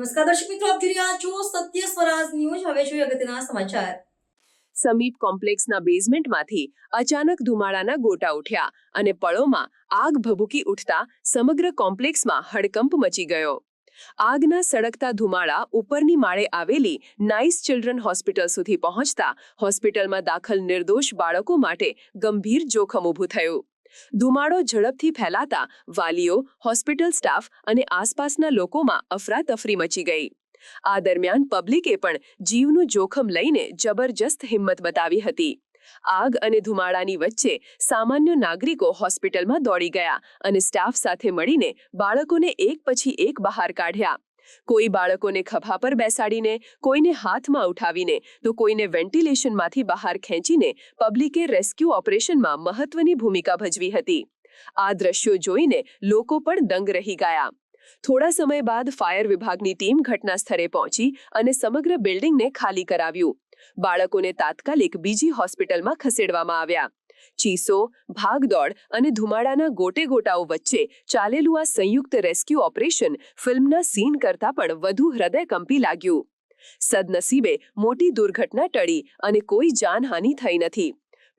નમસ્કાર દર્શક મિત્રો, આપ જોઈ રહ્યા છો સત્ય સ્વરાજ ન્યૂઝ. હવે જોઈએ અગત્યના સમાચાર. સમીપ કોમ્પ્લેક્સના બેઝમેન્ટમાંથી અચાનક ધુમાડાના ગોટા ઉઠ્યા અને પળોમાં આગ ભભૂકી ઉઠતા સમગ્ર કોમ્પ્લેક્સમાં હડકંપ મચી ગયો. આગના સળગતા ધુમાડા ઉપરની માળે આવેલી નાઇસ ચિલ્ડ્રન હોસ્પિટલ સુધી પહોંચતા હોસ્પિટલમાં દાખલ નિર્દોષ બાળકો માટે ગંભીર જોખમ ઊભું થયું. ધુમાડો ઝડપથી ફેલાતા વાલીઓ, હોસ્પિટલ સ્ટાફ અને આસપાસના લોકોમાં અફરાતફરી મચી ગઈ. આ દરમિયાન પબ્લિકે પણ જીવનું જોખમ લઈને જબરજસ્ત હિંમત બતાવી હતી. આગ અને ધુમાડાની વચ્ચે સામાન્ય નાગરિકો હોસ્પિટલમાં દોડી ગયા અને સ્ટાફ સાથે મળીને બાળકોને એક પછી એક બહાર કાઢ્યા. કોઈ બાળકોને ખભા પર બેસાડીને, કોઈને હાથમાં ઉઠાવીને, તો કોઈને વેન્ટિલેશનમાંથી બહાર ખેંચીને પબ્લિકે રેસ્ક્યુ ઓપરેશનમાં મહત્વની ભૂમિકા ભજવી હતી. આ દ્રશ્યો જોઈને લોકો પણ દંગ રહી ગયા. થોડા સમય બાદ ફાયર વિભાગની ટીમ ઘટના સ્થળે પહોંચી અને સમગ્ર બિલ્ડિંગને ખાલી કરાવ્યું. બાળકોને તાત્કાલિક બીજી હોસ્પિટલમાં ખસેડવામાં આવ્યા. ચીસો, ભાગદોડ અને ધુમાડાના ગોટે ગોટાઓ વચ્ચે ચાલેલું આ સંયુક્ત રેસ્ક્યુ ઓપરેશન ફિલ્મના સીન કરતાં પણ વધુ હૃદયકંપી લાગ્યું. સદનસીબે મોટી દુર્ઘટના ટળી અને કોઈ જાનહાનિ થઈ નથી.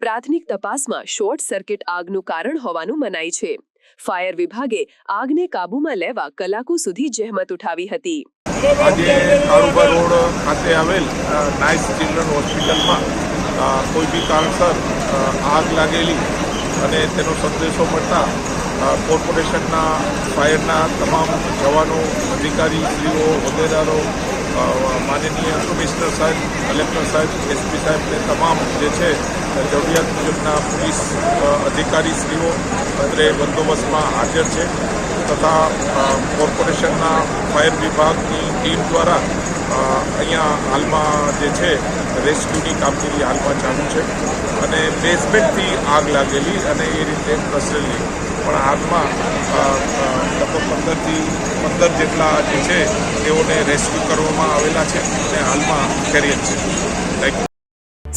પ્રાથમિક તપાસમાં શોર્ટ સર્કિટ આગનું કારણ હોવાનું મનાય છે. ફાયર વિભાગે આગને કાબૂમાં લેવા કલાકો સુધી જહેમત ઉઠાવી હતી. આજે રોડ ખાતે આવેલ નાઇસ ચિલ્ડ્રન હોસ્પિટલમાં કોઈ બી કારણસર આગ લાગેલી અને તેનો સંદેશો મળતા કોર્પોરેશનના ફાયરના તમામ જવાનો, અધિકારી શ્રીઓ હોદ્દેદારો માનનીય કમિશનર સાહેબ, કલેક્ટર સાહેબ, એસપી સાહેબ ને તમામ જે છે, જરૂરિયાત મુજબના પોલીસ અધિકારી શ્રીઓ અત્રે બંદોબસ્તમાં હાજર છે. તથા કોર્પોરેશનના ફાયર વિભાગની ટીમ દ્વારા અહીંયા હાલમાં જે છે રેસ્ક્યુની કામગીરી હાલમાં ચાલુ છે અને બેઝમેન્ટથી આગ લાગેલી અને એ રીતે પ્રસરેલી. પણ અ, લગભગ પંદરથી પંદર જેટલા જે છે તેઓને રેસ્ક્યુ કરવામાં આવેલા છે અને હાલમાં કેરિયર છે. Thank you